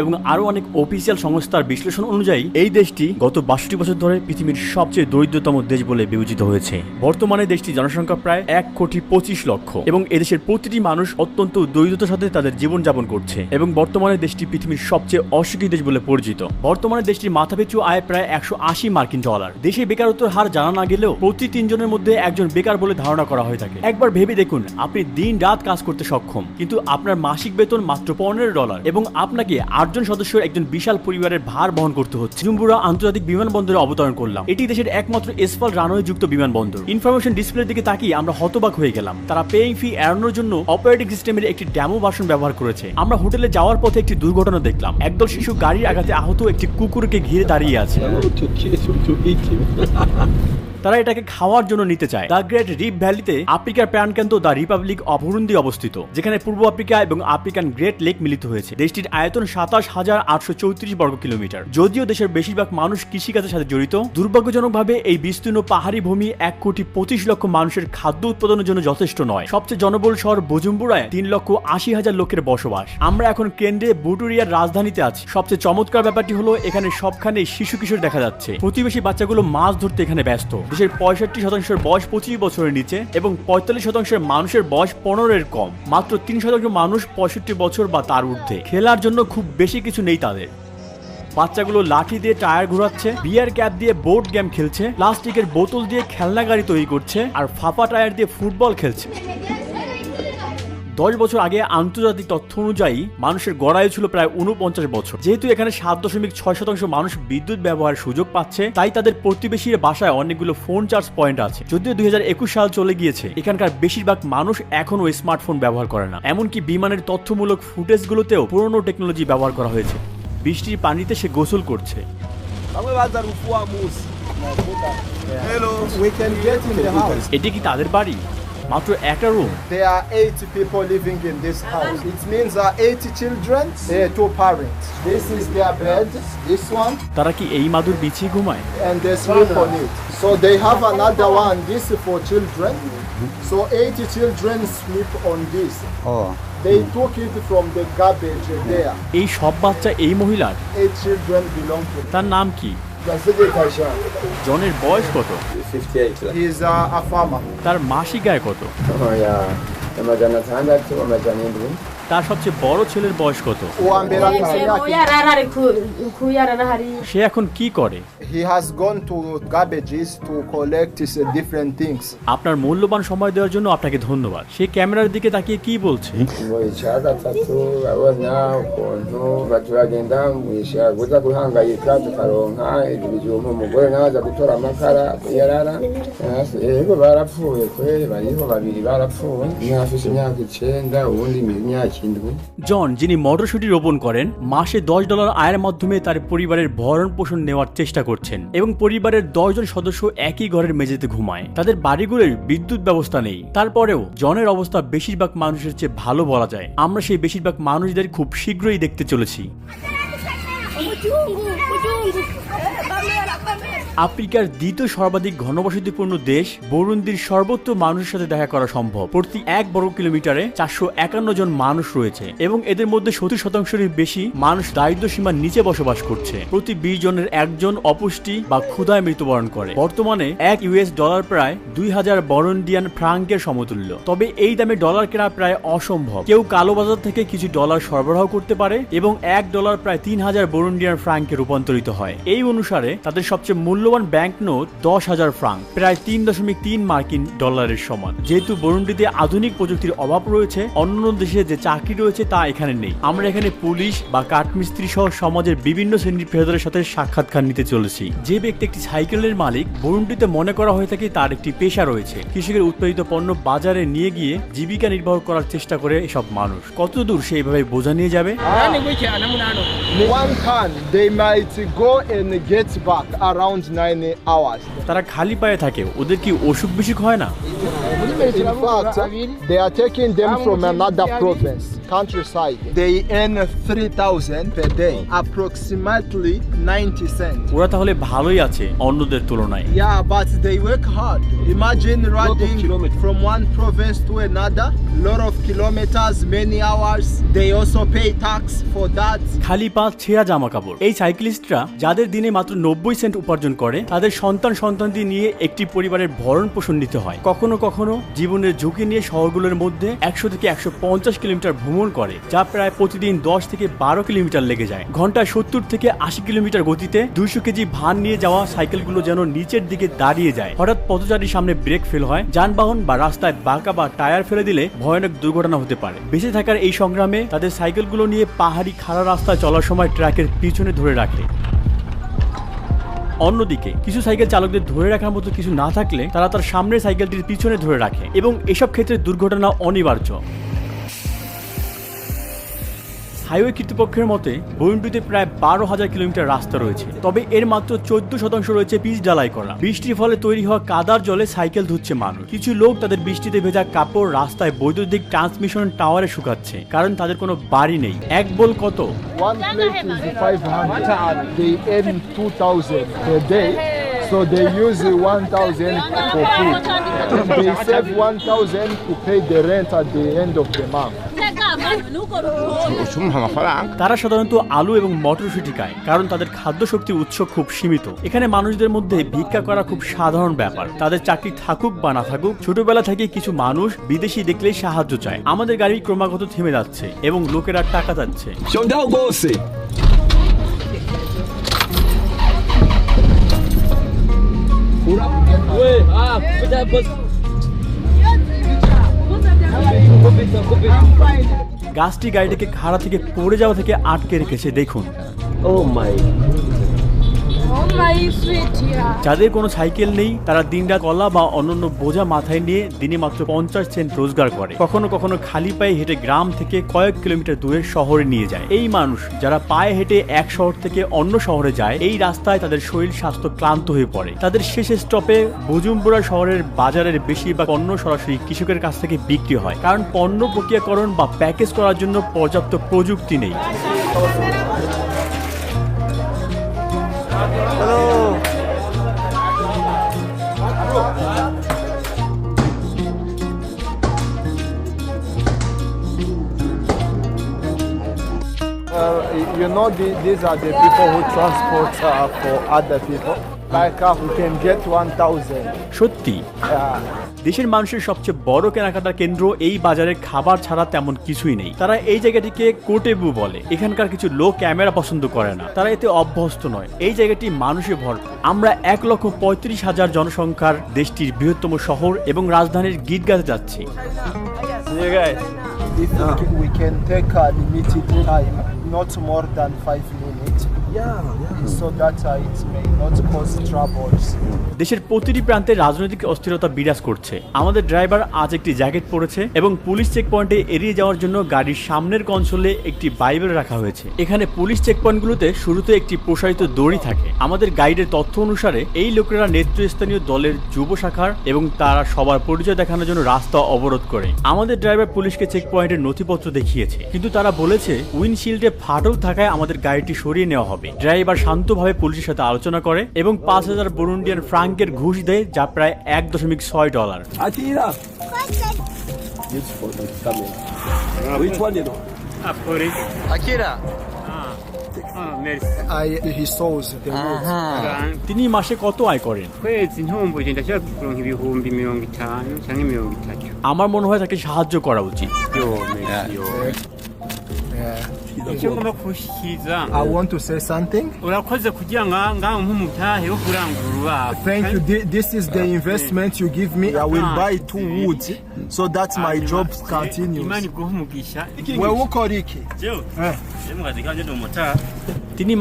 এবং আরও অনেক অফিসিয়াল সংস্থার বিশ্লেষণ অনুযায়ী, এই দেশটি গত বাষট্টি বছর ধরে পৃথিবীর সবচেয়ে দরিদ্রতম দেশ বলে বিবেচিত হয়েছে। বর্তমানে দেশটি জনসংখ্যা প্রায় এক কোটি পঁচিশ লক্ষ এবং এদেশের প্রতিটি মানুষ অত্যন্ত দরিদ্রতার সাথে তাদের জীবনযাপন করছে এবং বর্তমানে দেশটি পৃথিবীর সবচেয়ে অসুখী দেশ বলে পরিচিত। বর্তমানে দেশটির মাথাপিছু আয় প্রায় একশো আশি মার্কিন ডলার। দেশে বেকারত্বের হার জানা না গেলেও প্রতি তিনজনের মধ্যে একজন বেকার বলে ধারণা করা হয়ে থাকে। একবার ভেবে দেখুন, আপনি দিন রাত কাজ করতে সক্ষম, কিন্তু আপনার মাসিক বেতন মাত্র পনেরো ডলার এবং আপনাকে আটজন সদস্যের একজন বিশাল পরিবারের ভার বহন করতে হচ্ছে। জুম্বুরা আন্তর্জাতিক বিমানবন্দরে অবতরণ করলাম। এটি দেশের একমাত্র এসফল রানওয়ে যুক্ত বিমানবন্দর। ইনফরমেশন ডিসপ্লের দিকে তাকিয়ে আমরা হতবাক হয়ে গেলাম। তারা পেইং ফি এড়ানোর জন্য অপারেটিং সিস্টেমের একটি ড্যামো ভার্সন ব্যবহার করেছে। আমরা হোটেলে যাওয়ার পথে একটি দুর্ঘটনা দেখলাম। একদল শিশু গাড়ির আঘাতে আহত একটি কুকুরকে ঘিরে দাঁড়িয়ে আছে. তারা এটাকে খাওয়ার জন্য নিতে চায়। দ্য গ্রেট রিপ ভ্যালিতে আফ্রিকার প্রাণকেন্দ্র দ্য রিপাবলিক অফ হুরুন্দি অবস্থিত। যেখানে পূর্ব আফ্রিকা এবং আফ্রিকান গ্রেট লেক মিলিত হয়েছে। দেশটির আয়তন সাতাশ হাজার আটশো চৌত্রিশ বর্গ কিলোমিটার। যদিও দেশের বেশিরভাগ মানুষ কৃষিকাজের সাথে জড়িত, দুর্ভাগ্যজনকভাবে এই বিস্তীর্ণ পাহাড়ি ভূমি এক কোটি পঁচিশ লক্ষ মানুষের খাদ্য উৎপাদনের জন্য যথেষ্ট নয়। সবচেয়ে জনবল শহর বুজুম্বুরায় তিন লক্ষ আশি হাজার লোকের বসবাস। আমরা এখন কেন্দ্রে বুটুরিয়ার রাজধানীতে আছি। সবচেয়ে চমৎকার ব্যাপারটি হলো, এখানে সবখানে শিশু কিশোর দেখা যাচ্ছে। প্রতিবেশী বাচ্চাগুলো মাছ ধরতে এখানে ব্যস্ত। দেশের পঁয়ষট্টি শতাংশের বয়স পঁচিশ বছরের নিচে এবং পঁয়তাল্লিশ শতাংশের মানুষের বয়স পনেরোর কম। মাত্র তিন শতাংশ মানুষ পঁয়ষট্টি বছর বা তার ঊর্ধ্বে। খেলার জন্য খুব বেশি কিছু নেই তাদের। বাচ্চাগুলো লাঠি দিয়ে টায়ার ঘোরাচ্ছে, বিয়ার ক্যাপ দিয়ে বোর্ড গেম খেলছে, প্লাস্টিকের বোতল দিয়ে খেলনা গাড়ি তৈরি করছে, আর ফাঁপা টায়ার দিয়ে ফুটবল খেলছে। দশ বছর আগে আন্তর্জাতিক তথ্য অনুযায়ী মানুষের গড়ায়ু ছিল প্রায় উনপঞ্চাশ বছর। যেহেতু এখানে সাত দশমিক ছয় শতাংশ মানুষ বিদ্যুৎ ব্যবহারের সুযোগ পাচ্ছে তাই তাদের প্রতিবেশীর বাসায় অনেকগুলো ফোন চার্জ পয়েন্ট আছে। যদিও দু হাজার একুশ সাল চলে গিয়েছে এখানকার বেশিরভাগ মানুষ এখনও স্মার্টফোন ব্যবহার করে না। এমনকি বিমানের তথ্যমূলক ফুটেজগুলোতেও পুরনো টেকনোলজি ব্যবহার করা হয়েছে। বৃষ্টির পানিতে সে গোসল করছে. এটি কি তাদের বাড়ি? মাত্র একটা room There are eight people living in this house. It means there are eight children, uh, two parents. This is their bed, this one, তারা কি এই মাদুর বিছিয়ে ঘুমায় and they sleep on it. So they have another one, this is for children. So eight children sleep on this. Oh. They took it from the garbage there. এই সব বাচ্চা এই মহিলার Eight children belong to তার নাম কি. জনের বয়স কত? তার মাসিক আয় কত? তার সবচেয়ে বড় ছেলের বয়স afite hari সে এখন কি করে He has gone to garbages to collect uh, different things. আপনার মূল্যবান সময় দেওয়ার জন্য আপনাকে ধন্যবাদ সে ক্যামেরার দিকে তাকিয়ে কি বলছে barapfuye kweri bariho babiri barapfuye umwe afise imyaka icenda uwundi imyaka জন যিনি মটরশুটি রোপণ করেন মাসে দশ ডলার আয়ের মাধ্যমে তার পরিবারের ভরণ পোষণ নেওয়ার চেষ্টা করছেন এবং পরিবারের দশজন সদস্য একই ঘরের মেঝেতে ঘুমায়। তাদের বাড়িগুলোর বিদ্যুৎ ব্যবস্থা নেই। তারপরেও জনের অবস্থা বেশিরভাগ মানুষের চেয়ে ভালো বলা যায়। আমরা সেই বেশিরভাগ মানুষদের খুব শীঘ্রই দেখতে চলেছি। আফ্রিকার দ্বিতীয় সর্বাধিক ঘনবসতিপূর্ণ দেশ, বরুন্দির সর্বত্র মানুষের সাথে দেখা করা সম্ভব। প্রতি এক বর্গ কিলোমিটারে চারশো একান্ন জন মানুষ রয়েছে এবং এদের মধ্যে সত্তর শতাংশেরই বেশি মানুষ দারিদ্র সীমার নিচে বসবাস করছে। প্রতি বিশ জনের একজন অপুষ্টি বা ক্ষুধায় মৃত্যুবরণ করে। বর্তমানে এক ইউএস ডলার প্রায় দুই হাজার বরন্ডিয়ান ফ্রাঙ্কের সমতুল্য। তবে এই দামে ডলার কেনা প্রায় অসম্ভব। কেউ কালো বাজার থেকে কিছু ডলার সরবরাহ করতে পারে এবং এক ডলার প্রায় তিন হাজার বরুন্ডিয়ান ফ্রাঙ্কে রূপান্তরিত হয়। এই অনুসারে তাদের সবচেয়ে মূল্যবান ব্যাংক নোট দশ হাজার ফ্রাঙ্ক প্রায় তিন দশমিক তিন মার্কিন ডলারের সমান। যেহেতু বরুন্ডিতে আধুনিক প্রযুক্তির অভাব রয়েছে অন্য দেশে যে চাকরি রয়েছে তা এখানে নেই। আমরা এখানে পুলিশ বা কাঠমিস্ত্রি সহ সমাজের বিভিন্ন শ্রেণির পেশাদারের সাথে সাক্ষাৎকার নিতে চলেছি। যে ব্যক্তি একটি সাইকেলের মালিক বরুন্ডিতে মনে করা হয়ে থাকে তার একটি পেশা রয়েছে। কৃষকের উৎপাদিত পণ্য বাজারে নিয়ে গিয়ে জীবিকা নির্বাহ করার চেষ্টা করে এসব মানুষ। কতদূর সে এইভাবে বোঝা নিয়ে যাবে? One ton, they might go and get back around নাইনে আওয়াজ তারা খালি পায়ে থাকে ওদের কি অসুখ বিসুখ হয় না? They are checking them from another province countryside. They earn 3,000 per day, approximately 90 cents. ওরা তাহলে ভালোই আছে অন্যদের তুলনায় Yeah, but they work hard. Imagine riding from one province to another, lot of kilometers, many hours. They also pay tax for that. খালি পা ছেঁড়া জামা কাপড় এই সাইক্লিস্টরা যাদের দিনে মাত্র নব্বই সেন্ট উপার্জন করে তাদের সন্তান সন্তানটি নিয়ে একটি পরিবারের ভরণ পোষণ নিতে হয় কখনো কখনো জীবনের ঝুঁকি নিয়ে শহরগুলোর মধ্যে একশো থেকে একশো পঞ্চাশ কিলোমিটার ভ্রমণ করে, যা প্রায় প্রতিদিন দশ থেকে বারো কিলোমিটার লেগে যায়। ঘন্টায় সত্তর থেকে আশি কিলোমিটার গতিতে দুইশো কেজি ভান নিয়ে যাওয়া সাইকেলগুলো যেন নিচের দিকে দাঁড়িয়ে যায়। হঠাৎ পথচারীর সামনে ব্রেক ফেল হয়। যানবাহন বা রাস্তায় বাঁকা বা টায়ার ফেলে দিলে ভয়ানক দুর্ঘটনা হতে পারে। বেঁচে থাকার এই সংগ্রামে তাদের সাইকেলগুলো নিয়ে পাহাড়ি খাড়া রাস্তায় চলার সময় ট্র্যাকের পিছনে ধরে রাখে। অন্যদিকে, কিছু সাইকেল চালকদের ধরে রাখার মতো কিছু না থাকলে তারা তার সামনের সাইকেলটির পিছনে ধরে রাখে এবং এসব ক্ষেত্রে দুর্ঘটনা অনিবার্য। হাইওয়ে কর্তৃপক্ষের মতে বইন্টুতে প্রায় বারো হাজার কিলোমিটার রাস্তা রয়েছে তবে এর মাত্র চোদ্দ শতাংশ রয়েছে পিচ ডালাই করা বৃষ্টির ফলে তৈরি হওয়া কাদার জলে সাইকেল ধুচ্ছে মানুষ কিছু লোক তাদের বৃষ্টিতে ভেজা কাপড় রাস্তায় বৈদ্যুতিক ট্রান্সমিশন টাওয়ারে শুকাচ্ছে কারণ তাদের কোনো বাড়ি নেই এক বল কত One plate is 500. They earn 2,000 per day. So they use 1,000 for food. They save 1,000 to pay the rent at the end of the month. তারা সাধারণত আলু এবং মটরশুঁটি খায় কারণ তাদের খাদ্য শক্তির উৎস খুব সীমিত এখানে মানুষদের মধ্যে ভিক্ষা করা খুব সাধারণ ব্যাপার তাদের চাকরি থাকুক বা না থাকুক ছোটবেলা থেকে কিছু মানুষ বিদেশি দেখলেই সাহায্য চায় আমাদের গাড়ি ক্রমাগত থেমে যাচ্ছে এবং লোকেরা টাকা যাচ্ছে. Ah. গাছটি গাড়িটাকে খাড়া থেকে পড়ে যাওয়া থেকে আটকে রেখেছে দেখুন ও my. যাদের কোনো সাইকেল নেই, তারা দিনরাত কলা বা অন্যান্য বোঝা মাথায় নিয়ে দিনে মাত্র পঞ্চাশ সেন্ট রোজগার করে। কখনো কখনো খালি পায়ে হেঁটে গ্রাম থেকে কয়েক কিলোমিটার দূরে শহরে নিয়ে যায়। এই মানুষ যারা পায়ে হেঁটে এক শহর থেকে অন্য শহরে যায়, এই রাস্তায় তাদের শরীর স্বাস্থ্য ক্লান্ত হয়ে পড়ে। তাদের শেষ স্টপে বুজুমপুরা শহরের বাজারের বেশিরভাগ পণ্য সরাসরি কৃষকের কাছ থেকে বিক্রি হয়। কারণ পণ্য প্রক্রিয়াকরণ বা প্যাকেজ করার জন্য পর্যাপ্ত প্রযুক্তি নেই। Uh, you know, the, these are the people who transport uh, for other people. Like we can get 1,000. সত্যি? দেশের মানুষের সবচেয়ে বড় কেনাকাটার কেন্দ্র এই বাজারে খাবার ছাড়া তেমন কিছুই নেই। তারা এই জায়গাটিকে কোটেবু বলে। এখানকার কিছু লোক ক্যামেরা পছন্দ করে না। তারা এতে অভ্যস্ত নয়। এই জায়গাটি মানুষে ভরপুর। আমরা এক লক্ষ পঁয়ত্রিশ হাজার জনসংখ্যার দেশটির বৃহত্তম শহর এবং রাজধানীর গিটগাতে যাচ্ছি। If we can take a limited time, not more than five minutes, দেশের প্রতিটি প্রান্তে রাজনৈতিক অস্থিরতা বিরাজ করছে। আমাদের ড্রাইভার আজ একটি জ্যাকেট পরেছে এবং পুলিশ চেক পয়েন্টে এড়িয়ে যাওয়ার জন্য গাড়ির সামনের কনসোলে একটি বাইবেল রাখা হয়েছে। এখানে পুলিশ চেক পয়েন্টগুলোতে শুরুতে একটি প্রসারিত দড়ি থাকে। আমাদের গাইডের তথ্য অনুসারে এই লোকেরা নেতৃস্থানীয় দলের যুব শাখার এবং তারা সবার পরিচয় দেখানোর জন্য রাস্তা অবরোধ করে। আমাদের ড্রাইভার পুলিশকে চেক পয়েন্টের নথিপত্র দেখিয়েছে। কিন্তু তারা বলেছে, উইন্ডশিল্ডে ফাটল থাকায় আমাদের গাড়িটি সরিয়ে নেওয়া হবে। হবে ড্রাইভার শান্তভাবে পুলিশের সাথে আলোচনা করে এবং পাঁচ হাজার বরুন্ডিয়ান ফ্রাঙ্কের ঘুষ দেয় যা প্রায় এক দশমিক ছয় ডলার। তিনি মাসে কত আয় করেন? আমার মনে হয় তাকে সাহায্য করা উচিত। i want to say something. thank you. This is the investment you give me. I will buy two woods. So that my job continues. Imana eh. tini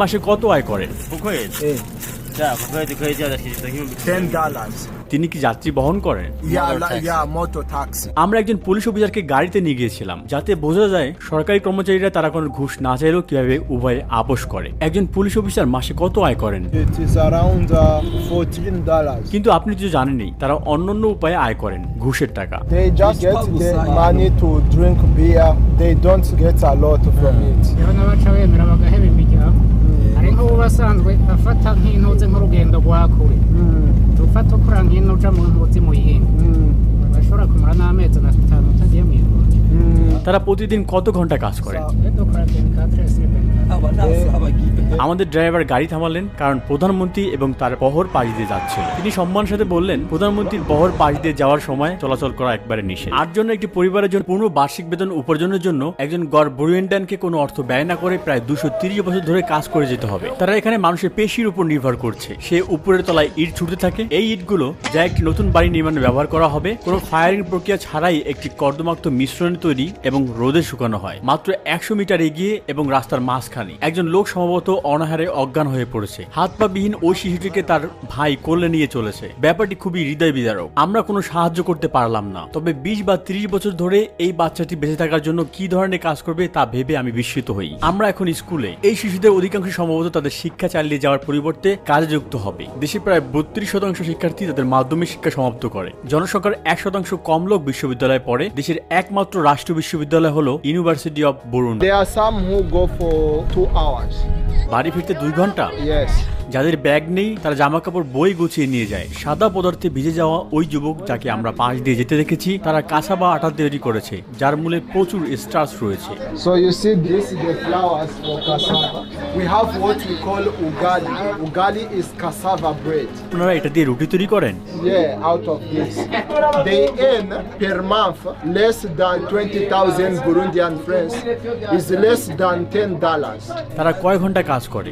তিনি কি যাত্রী বহন করেন Yeah, like, yeah, motor taxi. আমরা একজন police অফিসারকে গাড়িতে নিয়ে গিয়েছিলাম যাতে বোঝা যায় সরকারি কর্মচারীরা তারা কোনো ঘুষ না চাইলেও কীভাবে উভয়ে আপোষ করে একজন পুলিশ অফিসার মাসে কত আয় করেন uh. কিন্তু আপনি তো জানেনই তারা অন্যান্য উপায়ে আয় করেন ঘুষের টাকা money to drink beer. They don't get a lot from it. Rero afata afata nk'intuzi nk'urugendo rwa kure tufata ukura nk'ino uja mu ntuzi mu yindi bashobora kumara n'amezi na atanu utagiye mu ivuriro তারা প্রতিদিন কত ঘণ্টা কাজ করে আমাদের driver গাড়ি থামালেন কারণ প্রধানমন্ত্রী এবং তার বহর পাশ দিয়ে যাচ্ছিল তিনি সম্মানের সাথে বললেন, প্রধানমন্ত্রীর বহর পাশ দিয়ে যাওয়ার সময় চলাচল করা একবারে নিষেধ। আট জন্য একটি পরিবারের জন্য পূর্ণ বার্ষিক বেতন উপার্জনের জন্য একজন গড় বুরুয়েন্ডানকে কোনো অর্থ ব্যয় না করে প্রায় দুশো তিরিশ বছর ধরে কাজ করে যেতে হবে। তারা এখানে মানুষের পেশির উপর নির্ভর করছে। সে উপরের তলায় ইট ছুটতে থাকে। এই ইটগুলো যা একটি নতুন বাড়ি নির্মাণে ব্যবহার করা হবে, কোনো ফায়ারিং প্রক্রিয়া ছাড়াই একটি কর্দমাক্ত মিশ্রণ তৈরি এবং রোদে শুকানো হয়। মাত্র একশো মিটার এগিয়ে এবং রাস্তার মাঝখানে একজন লোক সম্ভবত অনাহারে অজ্ঞান হয়ে পড়েছে। হাত পা বিহীন ওই শিশুটিকে তার ভাই কোলে নিয়ে চলেছে। ব্যাপারটি খুবই হৃদয় বিদারক আমরা কোনো সাহায্য করতে পারলাম না। তবে বিশ বা ত্রিশ বছর ধরে এই বাচ্চাটি বেঁচে থাকার জন্য কি ধরনের কাজ করবে তা ভেবে আমি বিস্মিত হই। আমরা এখন স্কুলে। এই শিশুদের অধিকাংশ সম্ভবত তাদের শিক্ষা চালিয়ে যাওয়ার পরিবর্তে কাজে যুক্ত হবে। দেশে প্রায় বত্রিশ শতাংশ শিক্ষার্থী তাদের মাধ্যমিক শিক্ষা সমাপ্ত করে। জনসংখ্যার এক শতাংশ কম লোক বিশ্ববিদ্যালয়ে পড়ে। দেশের একমাত্র রাষ্ট্রীয় বিশ্ববিদ্যালয় হলো university of Burundi There two hours. বাড়ি ফিরতে দুই ঘণ্টা Yes. যাদের ব্যাগ নেই তারা জামা কাপড় বই গুছিয়ে নিয়ে যায়। সাদা পদার্থে ভিজে যাওয়া ওই যুবক যাকে আমরা পাশ দিয়ে যেতে দেখেছি তারা কাঁচা বা আটা তৈরি করেছে যার মূলে প্রচুর স্টার্স রয়েছে। আপনারা এটা দিয়ে রুটি তৈরি করেন? তারা কয় ঘণ্টা কাজ করে?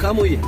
Kamu ya?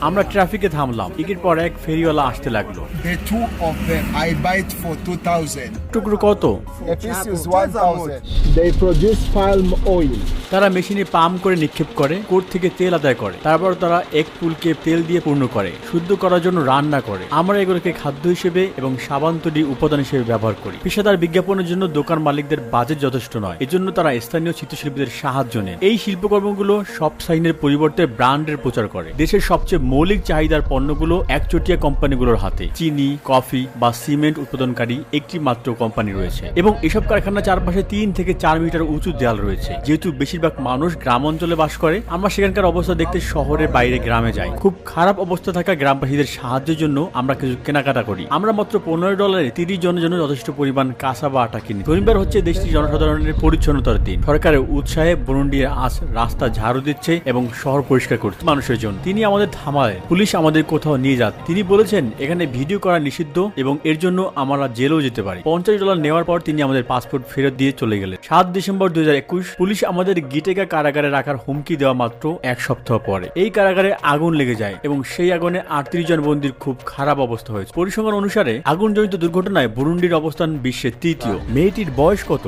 আমরা ট্রাফিকে থামলাম। একের পর এক ফেরিওয়ালা আসতে লাগল। The two of them, I buy for 2,000. টুকরো কত? A piece is 1,000. They produce palm oil. তারা মেশিনে পাম্প করে নিক্ষেপ করে কোর থেকে তেল আদায় করে। তারপর তারা এক পুলকে তেল দিয়ে পূর্ণ করে শুদ্ধ করার জন্য রান্না করে। আমরা এগুলোকে খাদ্য হিসেবে এবং সাবান তৈরি উপাদান হিসেবে ব্যবহার করি। পেশাদার বিজ্ঞাপনের জন্য দোকান মালিকদের বাজেট যথেষ্ট নয়। এজন্য তারা স্থানীয় চিত্রশিল্পীদের সাহায্য নেন এই শিল্পকর্মগুলো সব সাইনের পরিবর্তে ব্র্যান্ডের প্রচার করে। দেশের সবচেয়ে মৌলিক চাহিদার পণ্যগুলো একচটিয়া কোম্পানিগুলোর হাতে। চিনি, কফি বা সিমেন্ট উৎপাদনকারী একটি মাত্র কোম্পানি রয়েছে। এবং এসব কারখানার চারপাশে তিন থেকে চার মিটার উঁচু দেয়াল রয়েছে। যেহেতু বেশিরভাগ মানুষ গ্রাম অঞ্চলে বাস করে, আমরা সেখানকার অবস্থা দেখতে শহরের বাইরে গ্রামে যাই। খুব খারাপ অবস্থা থাকা গ্রামবাসীদের সাহায্যের জন্য আমরা কিছু কেনাকাটা করি। আমরা মাত্র পনেরো ডলারে তিরিশ জনের জন্য যথেষ্ট পরিমাণ কাঁচা বা আটা কিনি। শনিবার হচ্ছে দেশটির জনসাধারণের পরিচ্ছন্নতার দিন। সরকারের উৎসাহে বরুন্ডি আজ রাস্তা ঝাড়ু দিচ্ছে এবং শহর পরিষ্কার করছে মানুষের জন্য। তিনি আমাদের থামালেন পুলিশ আমাদের কোথাও নিয়ে যান তিনি বলেছেন এখানে ভিডিও করা নিষিদ্ধ এবং এর জন্য আমরা জেলেও যেতে পারি। পঞ্চাশ ডলার নেওয়ার পর তিনি আমাদের পাসপোর্ট ফেরত দিয়ে চলে গেলেন। সাত ডিসেম্বর দু হাজার একুশ পুলিশ আমাদের গিটেকা কারাগারে রাখার হুমকি দেওয়া মাত্র এক সপ্তাহ পরে। এই কারাগারে আগুন লেগে যায় এবং সেই আগুনে আটত্রিশ জন বন্দির খুব খারাপ অবস্থা হয়েছে। পরিসংখ্যান অনুসারে আগুনজনিত দুর্ঘটনায় বুরুন্ডির অবস্থান বিশ্বের তৃতীয়। মেয়েটির বয়স কত?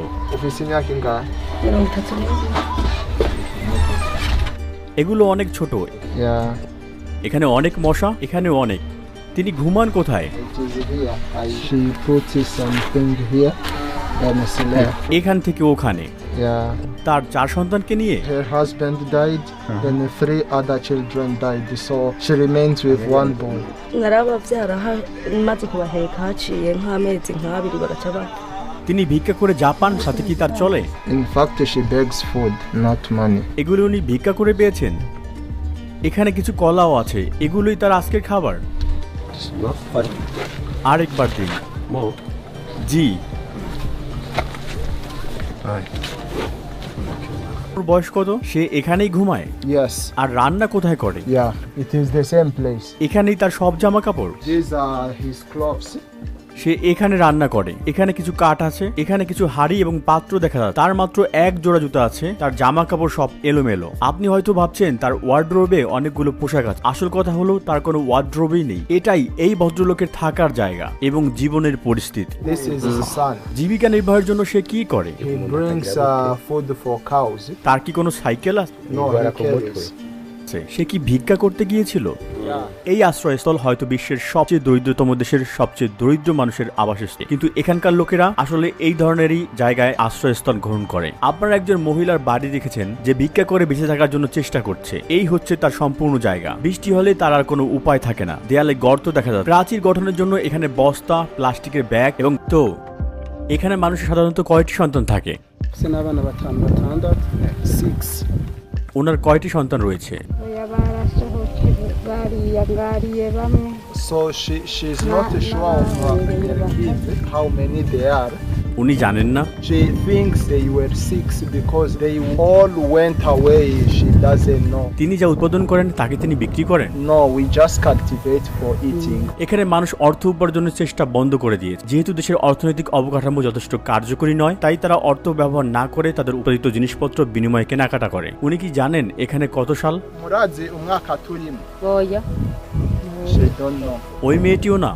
এগুলো অনেক ছোট। এখানে অনেক মশা এখানে অনেক। তিনি ঘুমান কোথায়? এখান থেকে ওখানে। তার চার সন্তানকে নিয়ে? তিনি ভিক্ষা করে জাপান সাথে কি তার চলে? এগুলো উনি ভিক্ষা করে পেয়েছেন। এখানে কিছু কলাও আছে এগুলোই তার আজকের খাবার আরেকবার দিন. জি ওর বয়স কত সে এখানেই ঘুমায় Yes. আর রান্না কোথায় করে Yeah, it is the same place. এখানেই তার সব জামা কাপড় These are his clothes. সে এখানে রান্না করে। এখানে কিছু কাঠ আছে এখানে কিছু হাড়ি এবং পাত্র দেখা যায় তার মাত্র এক জোড়া জুতা আছে তার জামা কাপড় সব এলোমেলো। আপনি হয়তো ভাবছেন তার ওয়ার্ড্রোবে অনেকগুলো পোশাক আছে। আসল কথা হলো তার কোনো ওয়ার্ড্রোবেই নেই। এটাই এই ভদ্রলোকের থাকার জায়গা এবং জীবনের পরিস্থিতি. জীবিকা নির্বাহের জন্য সে কি করে? Uh. তার কি কোনো সাইকেল আছে? Carries. সে কি ভিক্ষা করতে গিয়েছিল? এই আশ্রয়স্থল হয়তো বিশ্বের সবচেয়ে দরিদ্রতম দেশের সবচেয়ে দরিদ্র মানুষের আবাসস্থল। কিন্তু এখানকার লোকেরা আসলে এই ধরনেরই জায়গায় আশ্রয়স্থল গ্রহণ করে। আপনারা একজন মহিলার বাড়ি দেখেছেন যে ভিক্ষা করে বেঁচে থাকার জন্য চেষ্টা করছে। এই হচ্ছে তার সম্পূর্ণ জায়গা। বৃষ্টি হলে তার আর কোনো উপায় থাকে না। দেয়ালে গর্ত দেখা যায় প্রাচীর গঠনের জন্য এখানে বস্তা প্লাস্টিকের ব্যাগ এবং তো। এখানে মানুষের সাধারণত কয়টি সন্তান থাকে। ওনার কয়টি সন্তান রয়েছে So she she's not sure of uh, her kids, how many they are. উনি জানেন না She thinks they were six because they all went away. She doesn't know. তিনি যা উৎপাদন করেন তাকে তিনি বিক্রি করেন No, we just cultivate for eating. এখানে মানুষ অর্থ উপার্জনের চেষ্টা বন্ধ করে দিয়েছে যেহেতু দেশের অর্থনৈতিক অবকাঠামো যথেষ্ট কার্যকরী নয় তাই তারা অর্থ ব্যবহার না করে তাদের উৎপাদিত জিনিসপত্র বিনিময়ে কেনাকাটা করে উনি কি জানেন এখানে কত সাল Murazi umwaka turimo. ওই মেয়েটিও না?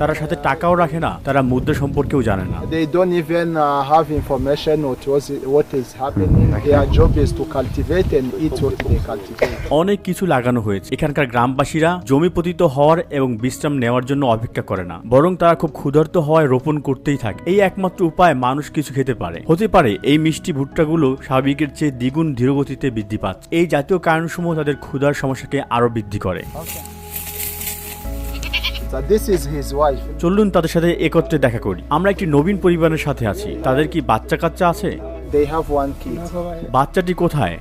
তারা সাথে টাকাও রাখে না তারা মুদ্রা সম্পর্কেও জানে না। They don't even uh, have information what was what is happening. Their job is to cultivate and eat what they cultivate. অনেক কিছু লাগানো হয়েছে। এখানকার গ্রামবাসীরা জমি পতিত হওয়ার এবং বিশ্রাম নেওয়ার জন্য অপেক্ষা করে না। বরং তারা খুব ক্ষুধার্ত হওয়ায় রোপণ করতেই থাকে। এই একমাত্র উপায় মানুষ কিছু খেতে পারে। হতে পারে এই মিষ্টি ভুট্টাগুলো স্বাভাবিকের চেয়ে দ্বিগুণ ধীরগতিতে বৃদ্ধি পাচ্ছে। এই জাতীয় কারণসমূহ তাদের ক্ষুধার সমস্যাকে আরও বৃদ্ধি করে। চলুন তাদের সাথে একত্রে দেখা করি। আমরা একটি নবীন পরিবারের সাথে আছি। তাদের কি বাচ্চা কাচ্চা আছে? They have one kid. বাচ্চাটি কোথায়.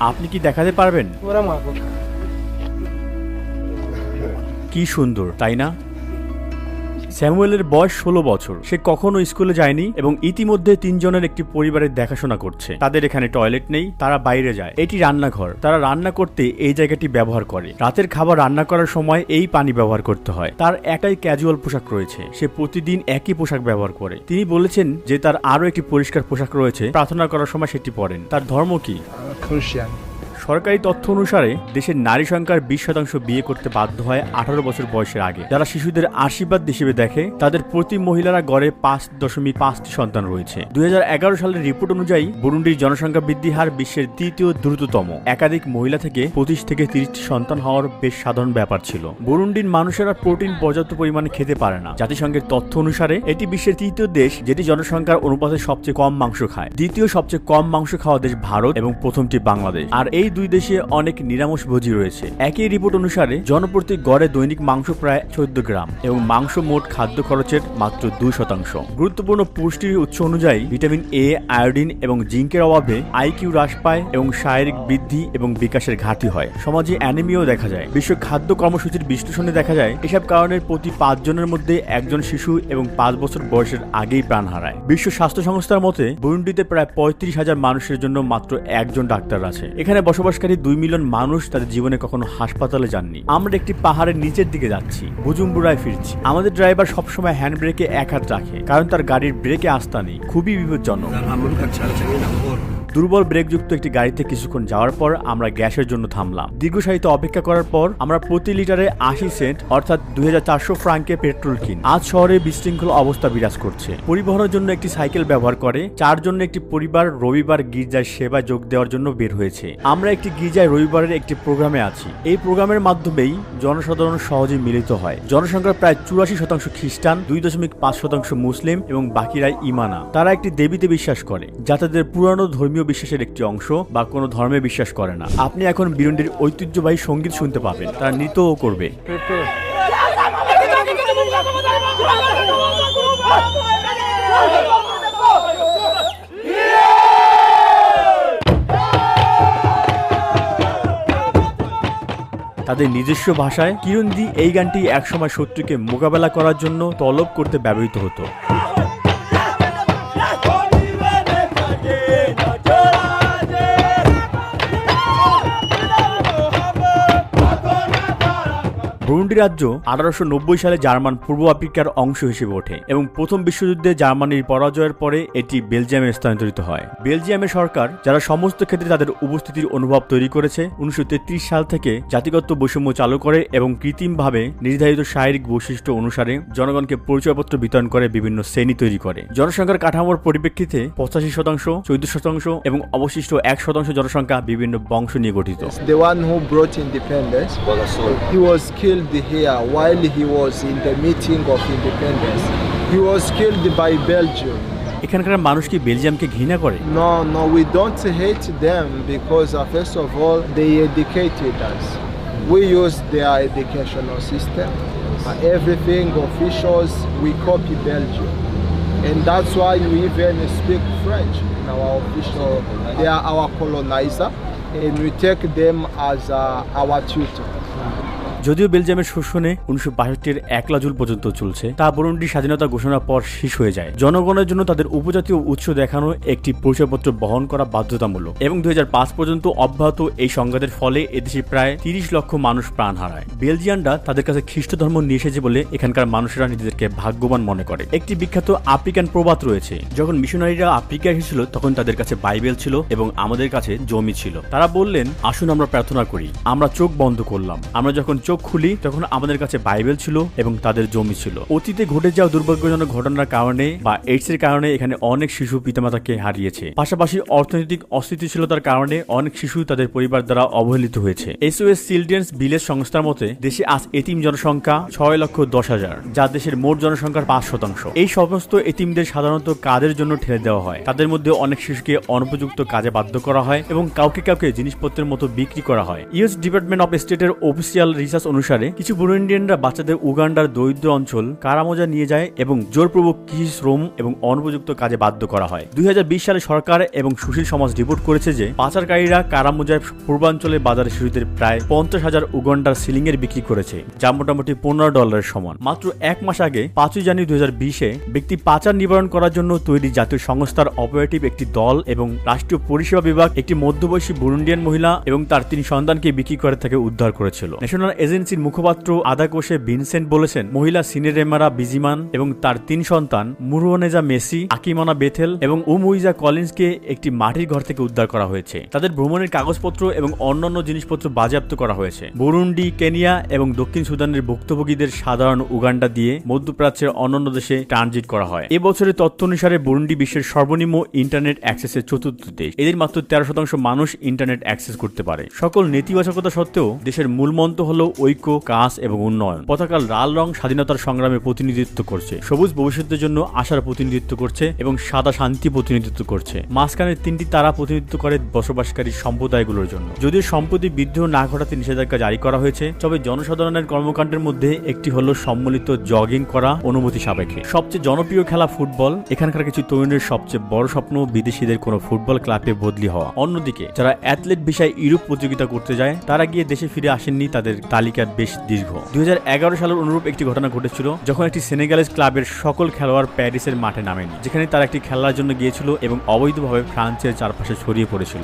আপনি কি দেখাতে পারবেন? কি সুন্দর তাই না? স্যামুয়েলের বয়স ষোলো বছর। সে কখনো স্কুলে যায়নি এবং ইতিমধ্যে তিনজনের একটি পরিবারের দেখাশোনা করছে। তাদের এখানে টয়লেট নেই, তারা বাইরে যায়। এটি রান্নাঘর। তারা রান্না করতে এই জায়গাটি ব্যবহার করে। রাতের খাবার রান্না করার সময় এই পানি ব্যবহার করতে হয়। তার একটাই ক্যাজুয়াল পোশাক রয়েছে। সে প্রতিদিন একই পোশাক ব্যবহার করে। তিনি বলেছেন যে তার আরও একটি পরিষ্কার পোশাক রয়েছে। প্রার্থনা করার সময় সেটি পরেন। তার ধর্ম কি? Christian. সরকারি তথ্য অনুসারে দেশের নারী সংখ্যার বিশ শতাংশ বিয়ে করতে বাধ্য হয় আঠারো বছর বয়সের আগে। যারা শিশুদের আশীর্বাদ হিসেবে দেখে, তাদের প্রতি মহিলারা গড়ে পাঁচ দশমিক পাঁচটি সন্তান রয়েছে। দুই হাজার এগারো সালের রিপোর্ট অনুযায়ী, বুরুন্ডির জনসংখ্যা বৃদ্ধি হার বিশ্বের তৃতীয় দ্রুততম। একাধিক মহিলা থেকে পঁচিশ থেকে তিরিশটি সন্তান হওয়ার বেশ সাধারণ ব্যাপার ছিল। বুরুন্ডির মানুষেরা প্রোটিন পর্যাপ্ত পরিমাণে খেতে পারে না। জাতিসংঘের তথ্য অনুসারে, এটি বিশ্বের তৃতীয় দেশ যেটি জনসংখ্যার অনুপাতে সবচেয়ে কম মাংস খায়। দ্বিতীয় সবচেয়ে কম মাংস খাওয়া দেশ ভারত এবং প্রথমটি বাংলাদেশ। আর এই দুই দেশে অনেক নিরামিষভোজী রয়েছে। একই রিপোর্ট অনুসারে, জনপ্রতি গড়ে দৈনিক মাংস প্রায় চোদ্দ গ্রাম এবং মাংস মোট খাদ্য খরচের মাত্র দুই শতাংশ। গুরুত্বপূর্ণ পুষ্টির উৎস অনুযায়ী, ভিটামিন এ আয়োডিন এবং জিঙ্কের অভাবে আইকিউ হ্রাস পায় এবং শারীরিক বৃদ্ধি এবং বিকাশের ঘাটতি হয়। সমাজে অ্যানিমিও দেখা যায়। বিশ্ব খাদ্য কর্মসূচির বিশ্লেষণে দেখা যায়, এসব কারণের প্রতি পাঁচজনের মধ্যে একজন শিশু এবং পাঁচ বছর বয়সের আগেই প্রাণ হারায়। বিশ্ব স্বাস্থ্য সংস্থার মতে, বুরুন্ডিতে প্রায় পঁয়ত্রিশ হাজার মানুষের জন্য মাত্র একজন ডাক্তার আছে। এখানে বসবাসকারী দুই মিলিয়ন মানুষ তাদের জীবনে কখনো হাসপাতালে যাননি। আমরা একটি পাহাড়ের নিচের দিকে যাচ্ছি বুজুম্বুরায় ফিরছি। আমাদের ড্রাইভার সবসময় হ্যান্ড ব্রেকে এক হাত রাখে, কারণ তার গাড়ির ব্রেকে আস্থা নেই। খুবই বিপজ্জনক। দুর্বল ব্রেকযুক্ত একটি গাড়িতে কিছুক্ষণ যাওয়ার পর আমরা গ্যাসের জন্য থামলাম। দীর্ঘ সারিতে অপেক্ষা করার পর আমরা প্রতি লিটারে আশি সেন্ট, অর্থাৎ দুই ফ্রাঙ্কে পেট্রোল কিন। আজ শহরে বিশৃঙ্খল অবস্থা বিরাজ করছে। পরিবহনের জন্য একটি সাইকেল ব্যবহার করে চার জন্য একটি পরিবার রবিবার গির্জায় সেবায় যোগ দেওয়ার জন্য বের হয়েছে। আমরা একটি গির্জায় রবিবারের একটি প্রোগ্রামে আছি। এই প্রোগ্রামের মাধ্যমেই জনসাধারণ সহজে মিলিত হয়। জনসংখ্যার প্রায় চুরাশি শতাংশ খ্রিস্টান, দুই দশমিক পাঁচ শতাংশ মুসলিম এবং বাকিরাই ইমানা তারা একটি দেবীতে বিশ্বাস করে যা তাদের পুরানো ধর্মীয় বিশ্বাসের একটি অংশ বা কোনো ধর্মে বিশ্বাস করে না। আপনি এখন বিরুন্ডির ঐতিহ্যবাহী সংগীত শুনতে পাবেন তারা নৃত্যও করবে। তাদের নিজস্ব ভাষায় কিরন্দি এই গানটি একসময় শত্রুকে মোকাবেলা করার জন্য তলব করতে ব্যবহৃত হতো। বুরুন্ডি রাজ্য আঠারোশো নব্বই সালে জার্মান পূর্ব আফ্রিকার অংশ হিসেবে ওঠে এবং প্রথম বিশ্বযুদ্ধে জার্মানির পরাজয়ের পরে এটি বেলজিয়ামে স্থানান্তরিত হয়। বেলজিয়ামের সরকার যারা সমস্ত ক্ষেত্রে তাদের উপস্থিতির অনুভব তৈরি করেছে উনিশশো তেত্রিশ সাল থেকে জাতিগত বৈষম্য চালু করে এবং কৃত্রিমভাবে নির্ধারিত শারীরিক বৈশিষ্ট্য অনুসারে জনগণকে পরিচয়পত্র বিতরণ করে বিভিন্ন শ্রেণি তৈরি করে। জনসংখ্যার কাঠামোর পরিপ্রেক্ষিতে পঁচাশি শতাংশ চৌদ্দ শতাংশ এবং অবশিষ্ট এক শতাংশ জনসংখ্যা বিভিন্ন বংশ নিয়ে গঠিত। The one who brought independence, he was here while he was in the meeting of independence. He was killed by Belgium. এখানকার মানুষ কি বেলজিয়ামকে ঘৃণা করে No, no, we don't hate them because, uh, first of all, they educated us. We use their educational system. Uh, everything, officials, we copy Belgium. And that's why we even speak French in our official. They are our colonizer, and we take them as uh, our tutor. যদিও বেলজিয়ামের শোষণে উনিশশো বাষট্টির একলা joule পর্যন্ত চলছে, তা বরুন্ডি স্বাধীনতা ঘোষণার পর শেষ হয়ে যায়। জনগণের জন্য তাদের উপজাতীয় উৎস দেখানো একটি পরিচয়পত্র বহন করা বাধ্যতামূলক এবং দুই হাজার পাঁচ পর্যন্ত অব্যাহত এই সংঘাতের ফলে এদেশে প্রায় তিরিশ লক্ষ মানুষ প্রাণ হারায়। বেলজিয়ানরা তাদের কাছে খ্রিস্ট ধর্ম নিয়ে এসেছে বলে এখানকার মানুষেরা নিজেদেরকে ভাগ্যবান মনে করে। একটি বিখ্যাত আফ্রিকান প্রবাদ রয়েছে। যখন মিশনারিরা আফ্রিকা এসেছিল, তখন তাদের কাছে বাইবেল ছিল এবং আমাদের কাছে জমি ছিল। তারা বললেন, আসুন আমরা প্রার্থনা করি। আমরা চোখ বন্ধ করলাম। আমরা যখন চোখ খুলি তখন আমাদের কাছে বাইবেল ছিল এবং তাদের জমি ছিল। অতীতে ঘটে যাওয়া দুর্ভাগ্যজনক ঘটনার কারণে বা এইডস এর কারণে এখানে অনেক শিশু পিতামাতাকে হারিয়েছে। পাশাপাশি অর্থনৈতিক অস্থিতিশীলতার কারণে অনেক শিশু তাদের পরিবার দ্বারা অবহেলিত হয়েছে। এসওএস চিলড্রেন্স ভিলেজ সংস্থার মতে, দেশে আজ এতিম জনসংখ্যা ছয় লক্ষ দশ হাজার, যা দেশের মোট জনসংখ্যার পাঁচ শতাংশ। এই সমস্ত এতিমদের সাধারণত কাজের জন্য ঠেলে দেওয়া হয়? তাদের মধ্যে অনেক শিশুকে অনুপযুক্ত কাজে বাধ্য করা হয় এবং কাউকে কাউকে জিনিসপত্রের মতো বিক্রি করা হয়। ইউএস ডিপার্টমেন্ট অফ স্টেটের অফিসিয়াল রিসার্চ অনুসারে কিছু বুরুন্ডিয়ানরা বাচ্চাদের উগান্ডার দরিদ্র অঞ্চল কারামোজা নিয়ে যায় এবং জোরপূর্বক কৃষি শ্রম এবং অনুপযুক্ত কাজে বাধ্য করা হয়। দুই সালে সরকার এবং সুশীল সমাজ রিপোর্ট করেছে যে পাচারকারীরা কারামোজার পূর্বাঞ্চলে বাজারে শিশুদের প্রায় পঞ্চাশ হাজার উগান্ডার সিলিং এর বিক্রি করেছে, যা মোটামুটি পনেরো ডলারের সমান। মাত্র এক মাস আগে, পাঁচই জানুয়ারি দুই বিশে ব্যক্তি পাচার নিবারণ করার জন্য তৈরি জাতীয় সংস্থার অপারেটিভ একটি দল এবং রাষ্ট্রীয় পরিষেবা বিভাগ একটি মধ্যবয়সী বুরুন্ডিয়ান মহিলা এবং তার তিন সন্তানকে বিক্রি করে তাকে উদ্ধার করেছিল। ন্যাশনাল এজেন্সির মুখপাত্র আদা কোষে ভিনসেন্ট বলেছেন, মহিলা সিনেরেমারা বিজিমান এবং তার তিন সন্তান, মুরুয়ানেজা মেসি, আকিমানা বেথেল এবং উমুইজা কলিন্সকে একটি মাটির ঘর থেকে উদ্ধার করা হয়েছে। তাদের ভ্রমণের কাগজপত্র এবং অন্যান্য জিনিসপত্র বাজেয়াপ্ত করা হয়েছে। বুরুন্ডি, কেনিয়া এবং দক্ষিণ সুদানের ভুক্তভোগীদের সাধারণ উগান্ডা দিয়ে মধ্যপ্রাচ্যের অন্যান্য দেশে ট্রানজিট করা হয়। এবছরের তথ্য অনুসারে বুরুন্ডি বিশ্বের সর্বনিম্ন ইন্টারনেট অ্যাক্সেসের চতুর্থ দেশ। এদের মাত্র তেরো শতাংশ মানুষ ইন্টারনেট অ্যাক্সেস করতে পারে। সকল নেতিবাচকতা সত্ত্বেও দেশের মূল মন্ত্র হল ঐক্য, কাজ এবং উন্নয়ন। পতাকার লাল রং স্বাধীনতার সংগ্রামে প্রতিনিধিত্ব করছে। সবুজ ভবিষ্যতের জন্য আশার প্রতিনিধিত্ব করছে এবং সাদা শান্তি প্রতিনিধিত্ব করছে। মাঝখানের তিনটি তারা প্রতিনিধিত্ব করে বসবাসকারী সম্প্রদায়গুলোর জন্য। যদিও সম্প্রতি বিদ্রোহ না ঘটাতে নিষেধাজ্ঞা জারি করা হয়েছে, তবে জনসাধারণের কর্মকাণ্ডের মধ্যে একটি হলো সম্মিলিত জগিং করা অনুমতি সাপেক্ষে। সবচেয়ে জনপ্রিয় খেলা ফুটবল, এখানকার কিছু তরুণের সবচেয়ে বড় স্বপ্ন বিদেশিদের কোনো ফুটবল ক্লাবে বদলি হওয়া। অন্যদিকে, যারা অ্যাথলেট বিষয়ে ইউরোপ প্রতিযোগিতা করতে যায়, তারা গিয়ে দেশে ফিরে আসেননি তাদের তালিকা। বেশ দীর্ঘ। দুই হাজার এগারো সালের অনুরূপ একটি ঘটনা ঘটেছিল যখন একটি সেনেগালেজ ক্লাবের সকল খেলোয়াড় প্যারিসের মাঠে নামেনি, যেখানে তারা একটি খেলার জন্য গিয়েছিল এবং অবৈধভাবে ফ্রান্সের চারপাশে ছড়িয়ে পড়েছিল।